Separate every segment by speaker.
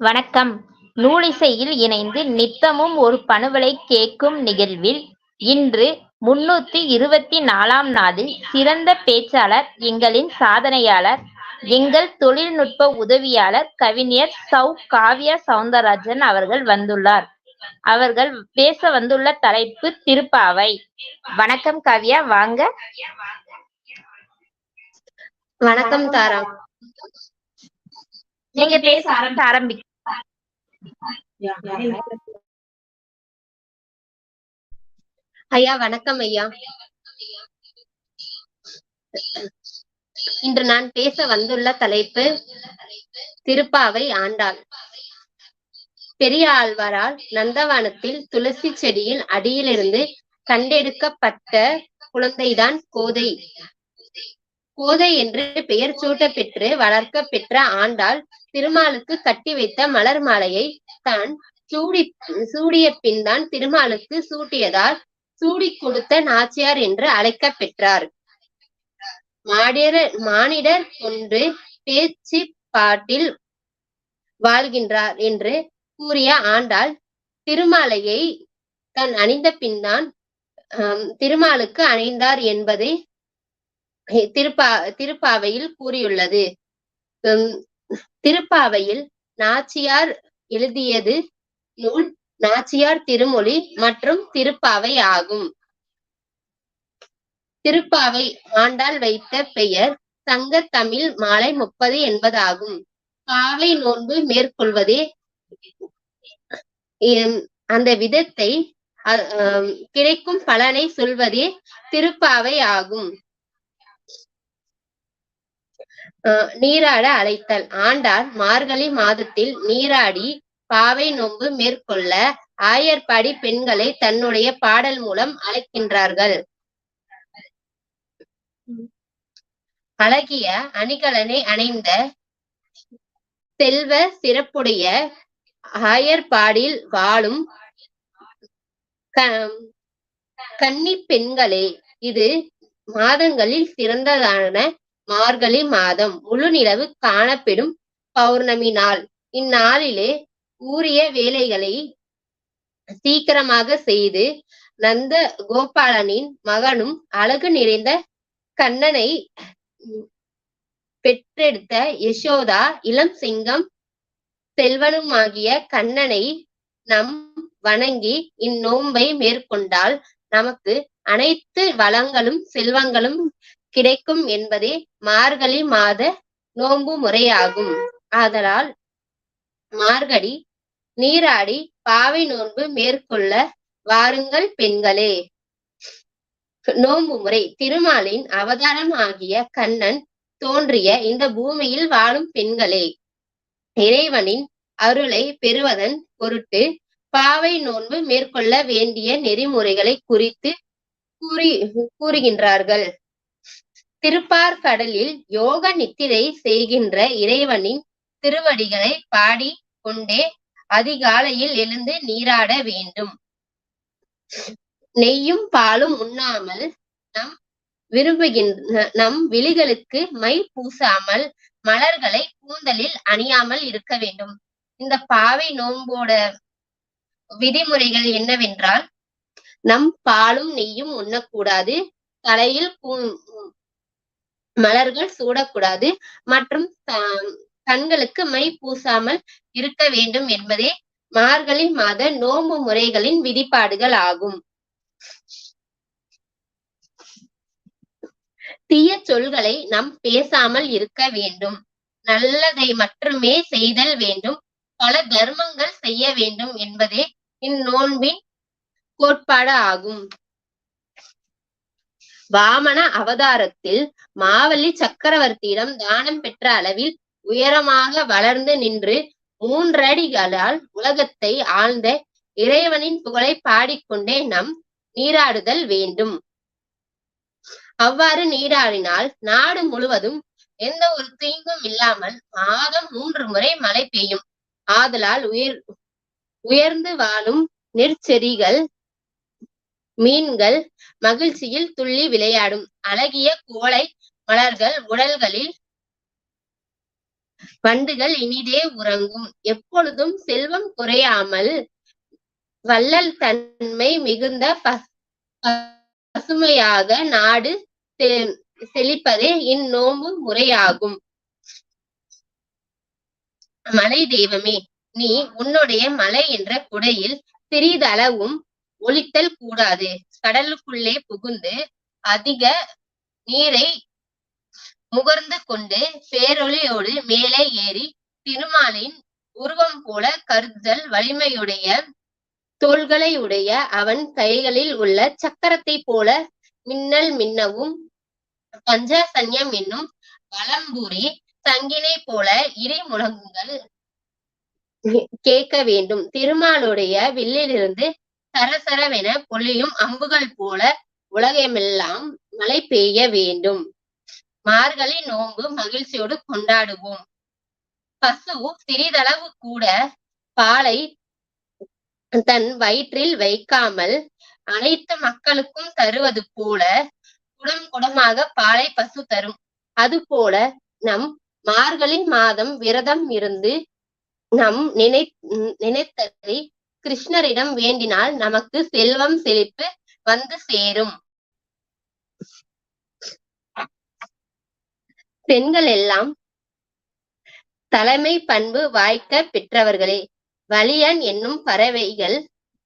Speaker 1: வணக்கம். நூலிசையில் இணைந்து நித்தமும் ஒரு பணுவலை கேட்கும் நிகழ்வில் இன்று முன்னூத்தி இருபத்தி நாலாம் நாளில் சிறந்த பேச்சாளர் எங்களின் சாதனையாளர் எங்கள் தொழில்நுட்ப உதவியாளர் கவிஞர் சௌ காவ்யா சவுந்தரராஜன் அவர்கள் வந்துள்ளார். அவர்கள் பேச வந்துள்ள தலைப்பு திருப்பாவை. வணக்கம் காவ்யா வாங்க.
Speaker 2: வணக்கம் தாரா.
Speaker 1: நீங்க பேச ஆரம்பி ஆரம்பி
Speaker 2: ஐயா வணக்கம் ஐயா. இன்று நான் பேச வந்துள்ள தலைப்பு திருப்பாவை ஆண்டாள். பெரிய ஆழ்வாரால் நந்தவனத்தில் துளசி செடியின் அடியிலிருந்து கண்டெடுக்கப்பட்ட குழந்தைதான் கோதை. கோதை என்று பெயர் சூட்ட பெற்று வளர்க்க பெற்ற ஆண்டாள் திருமாலுக்கு கட்டி வைத்த மலர் மாலையை தான் சூடி சூடிய பின் தான் திருமாலுக்கு சூட்டியதால் சூடி கொடுத்த நாச்சியார் என்று அழைக்க பெற்றார். மாடியர் மானிடர் ஒன்று பேச்சு பாட்டில் வாழ்கின்றார் என்று கூறிய ஆண்டாள் திருமாலையை தன் அணிந்த பின்தான் திருமாலுக்கு அணிந்தார் என்பதை திருப்பா திருப்பாவையில் கூறியுள்ளது. திருப்பாவையில் நாச்சியார் எழுதியது நூல் நாச்சியார் திருமொழி மற்றும் திருப்பாவை ஆகும். திருப்பாவை ஆண்டாள் வைத்த பெயர் சங்க தமிழ் மாலை முப்பது என்பதாகும். பாவை நோன்பு மேற்கொள்வதே. அந்த விதத்தை கிடைக்கும் பலனை சொல்வதே திருப்பாவை ஆகும். நீராட அழைத்தல். ஆண்டாள் மார்கழி மாதத்தில் நீராடி பாவை நோன்பு மேற்கொள்ள ஆயர்பாடி பெண்களை தன்னுடைய பாடல் மூலம் அழைக்கின்றார்கள். அழகிய அணிகலனை அணைந்த செல்வ சிறப்புடைய ஆயர்பாடில் வாழும் கன்னி பெண்களே இது மாதங்களில் சிறந்ததான மார்கழி மாதம் முழு நிலவு காணப்பெறும் பௌர்ணமி நாள் இந்நாளிலே ஊரிய வேலைகளை சீக்கிரமாக செய்து நந்த கோபாலனின் மகனும் அழகு நிறைந்த கண்ணனை பெற்றெடுத்த யசோதா இளம் சிங்கம் செல்வனுமாகிய கண்ணனை நம் வணங்கி இந்நோன்பை மேற்கொண்டால் நமக்கு அனைத்து வளங்களும் செல்வங்களும் கிடைக்கும் என்பதே மார்கழி மாத நோன்பு முறையாகும். ஆதலால் மார்கழி நீராடி பாவை நோன்பு மேற்கொள்ள வாருங்கள் பெண்களே. நோன்பு முறை திருமாலின் அவதாரம் ஆகிய கண்ணன் தோன்றிய இந்த பூமியில் வாழும் பெண்களே. இறைவனின் அருளை பெறுவதன் பொருட்டு பாவை நோன்பு மேற்கொள்ள வேண்டிய நெறிமுறைகளை குறித்து கூறி கூறுகின்றார்கள். திருப்பார் கடலில் யோக நித்திரை செய்கின்ற இறைவனின் திருவடிகளை பாடி கொண்டே அதிகாலையில் எழுந்து நீராட வேண்டும். நெய்யும் பாலும் உண்ணாமல் நம் விரும்புகின்ற நம் விழிகளுக்கு மை பூசாமல் மலர்களை கூந்தலில் அணியாமல் இருக்க வேண்டும். இந்த பாவை நோம்போட விதிமுறைகள் என்னவென்றால் நம் பாலும் நெய்யும் உண்ணக்கூடாது. தலையில் மலர்கள் சூடக்கூடாது மற்றும் கண்களுக்கு மை பூசாமல் இருக்க வேண்டும் என்பதே மார்கழி மாத நோம்பு முறைகளின் விதிப்பாடுகள் ஆகும். தீய சொல்களை நம் பேசாமல் இருக்க வேண்டும். நல்லதை மட்டுமே செய்தல் வேண்டும். பல தர்மங்கள் செய்ய வேண்டும் என்பதே இந்நோன்பின் கோட்பாடு ஆகும். வாமன அவதாரத்தில் மாவல்லி சக்கரவர்த்தியிடம் தானம் பெற்ற அளவில் உயரமாக வளர்ந்து நின்று மூன்றடிகளால் உலகத்தை ஆழ்ந்த இறைவனின் புகழை பாடிக்கொண்டே நம் நீராடுதல் வேண்டும். அவ்வாறு நீராடினால் நாடு முழுவதும் எந்த ஒரு தீங்கும் இல்லாமல் மாதம் மூன்று முறை மழை பெய்யும். ஆதலால் உயர் உயர்ந்து வாழும் நெற்செடிகள் மீன்கள் மகிழ்ச்சியில் துள்ளி விளையாடும். அழகிய கோளை மலர்கள் உடல்களில் வண்டுகள் இனிதே உறங்கும். எப்பொழுதும் செல்வம் குறையாமல் வள்ளல் தன்மை மிகுந்த ப- பசுமையாக நாடு செ- செழிப்பதே இந்நோன்பு முறையாகும். மலை தெய்வமே நீ உன்னுடைய மலை என்ற குடையில் சிறிதளவும் ஒளித்தல் கூடாது. கடலுக்குள்ளே புகுந்து அதிக நீரை முகர்ந்து கொண்டு பேரொளியோடு மேலே ஏறி திருமாலின் உருவம் போல கருதல் வலிமையுடைய தோள்களை உடைய அவன் கைகளில் உள்ள சக்கரத்தை போல மின்னல் மின்னவும் பஞ்சசன்யம் என்னும் வலம்புரி தங்கினை போல இறை முழங்குங்கள். கேட்க வேண்டும். திருமாலுடைய வில்லிலிருந்து சரசரவென பொழியும் அம்புகள் போல உலகமெல்லாம் மழை பெய்ய வேண்டும். மார்கழி நோன்பு மகிழ்ச்சியோடு கொண்டாடுவோம். பசு சிறிதளவு கூட பாலை தன் வயிற்றில் வைக்காமல் அனைத்து மக்களுக்கும் தருவது போல குடம் குடமாக பாலை பசு தரும். அதுபோல நம் மார்கழி மாதம் விரதம் இருந்து நம் நினை நினைத்ததை கிருஷ்ணரிடம் வேண்டினால் நமக்கு செல்வம் செழிப்பு வந்து சேரும். பெண்கள் எல்லாம் தலைமை பண்பு வாய்க்க பெற்றவர்களே. வலியன் என்னும் பறவைகள்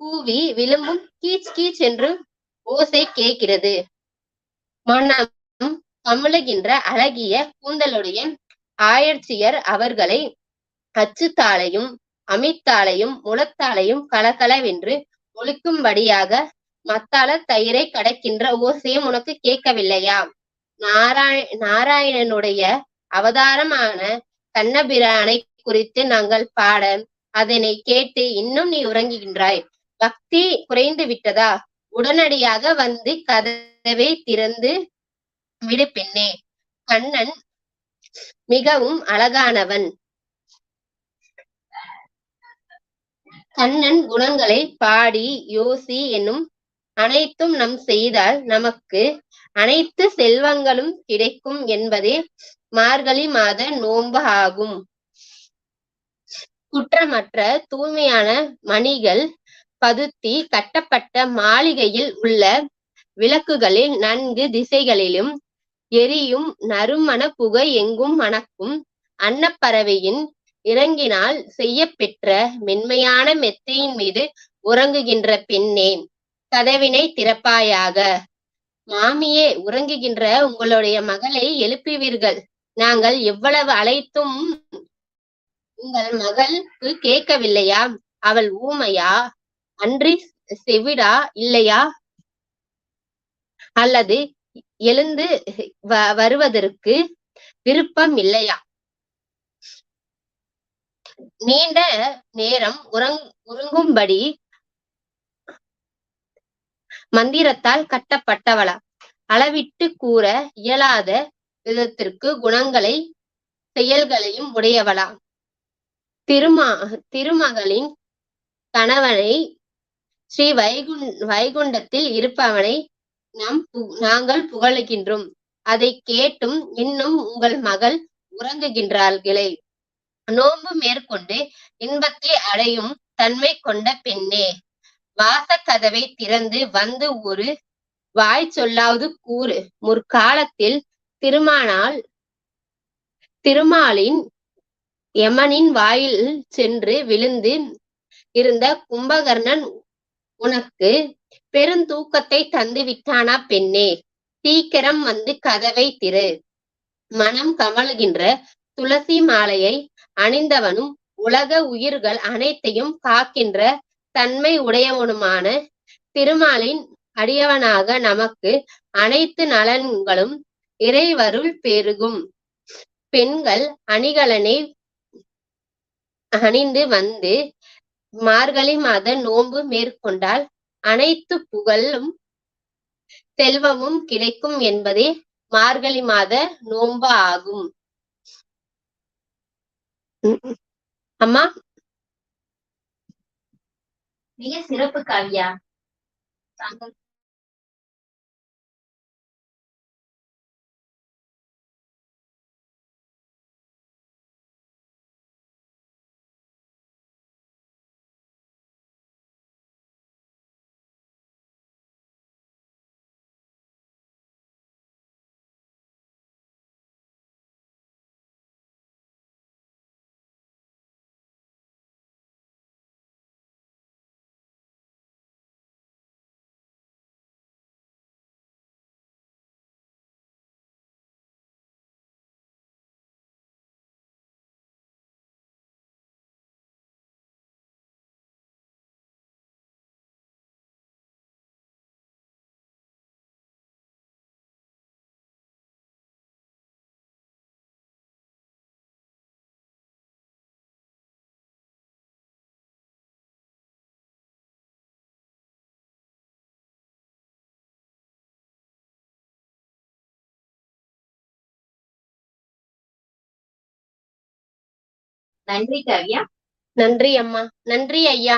Speaker 2: கூவி விழும்பும் கீச் கீச் என்று ஓசை கேட்கிறது. மனம் கமழுகின்ற அழகிய கூந்தலுடைய ஆயர்ச்சியர் அவர்களை அச்சுத்தாளையும் அமித்தாலையும் முளத்தாளையும் கலகலவென்று ஒழிக்கும்படியாக மத்தாள தயிரை கடக்கின்ற ஓசையும் உனக்கு கேட்கவில்லையா? நாராய நாராயணனுடைய அவதாரமான கண்ணபிரானை குறித்து நாங்கள் பாட அதனை கேட்டு இன்னும் நீ உறங்குகின்றாய். பக்தி குறைந்து விட்டதா? உடனடியாக வந்து கதவை திறந்து விடு பெண்ணே. கண்ணன் மிகவும் அழகானவன். கண்ணன் குணங்களை பாடி யோசி என்னும் அனைத்தும் நம் செய்தால் நமக்கு அனைத்து செல்வங்களும் கிடைக்கும் என்பதே மார்கழி மாத நோன்பு ஆகும். குற்றமற்ற தூய்மையான மணிகள் பதுத்தி கட்டப்பட்ட மாளிகையில் உள்ள விளக்குகளில் நன்கு திசைகளிலும் எரியும் நறுமண புகை எங்கும் மணக்கும் அன்னப்பறவையின் இறங்கினால் செய்யப்பெற்ற மென்மையான மெத்தையின் மீது உறங்குகின்ற பெண்ணே கதவினை திறப்பாயாக. மாமியே உறங்குகின்ற உங்களுடைய மகளை எழுப்புவீர்கள். நாங்கள் எவ்வளவு அழைத்தும் உங்கள் மகளுக்கு கேட்கவில்லையா? அவள் ஊமையா? அன்றி செவிடா இல்லையா? அல்லது எழுந்து வ- வருவதற்கு விருப்பம் இல்லையா? நீண்ட நேரம் உறங் உறங்கும்படி மந்திரத்தால் கட்டப்பட்டவளா? அளவிட்டு கூற இயலாத விதத்திற்கு குணங்களை செயல்களையும் உடையவளா? திருமா திருமகளின் கணவனை ஸ்ரீ வைகுண் வைகுண்டத்தில் இருப்பவனை நாம் பு- நாங்கள் புகழுகின்றோம். அதை கேட்டும் இன்னும் உங்கள் மகள் உறங்குகின்றார்களே. நோன்பு மேற்கொண்டு இன்பத்தை அடையும் தன்மை கொண்ட பெண்ணே. வாசக்கதவை திறந்து வந்து ஒரு வாய் சொல்லாவது கூறு. முற்காலத்தில் திருமானால் திருமாலின் யமனின் வாயில் சென்று விழுந்து இருந்த கும்பகர்ணன் உனக்கு பெருந்தூக்கத்தை தந்து விட்டானா பெண்ணே? சீக்கிரம் வந்து கதவை திரு. மனம் கமழுகின்ற துளசி மாலையை அணிந்தவனும் உலக உயிர்கள் அனைத்தையும் காக்கின்ற தன்மை உடையவனுமான திருமாலின் அடியவனாக நமக்கு அனைத்து நலன்களும் இறைவருள் பெருகும். பெண்கள் அணிகலனை அணிந்து வந்து மார்கழி மாத நோன்பு மேற்கொண்டால் அனைத்து புகழும் செல்வமும் கிடைக்கும் என்பதே மார்கழி மாத நோன்பு ஆகும். அம்மா?
Speaker 1: மிக சிறப்பு காவியா? தாங்கள் நன்றி காவ்யா.
Speaker 2: நன்றி அம்மா. நன்றி ஐயா.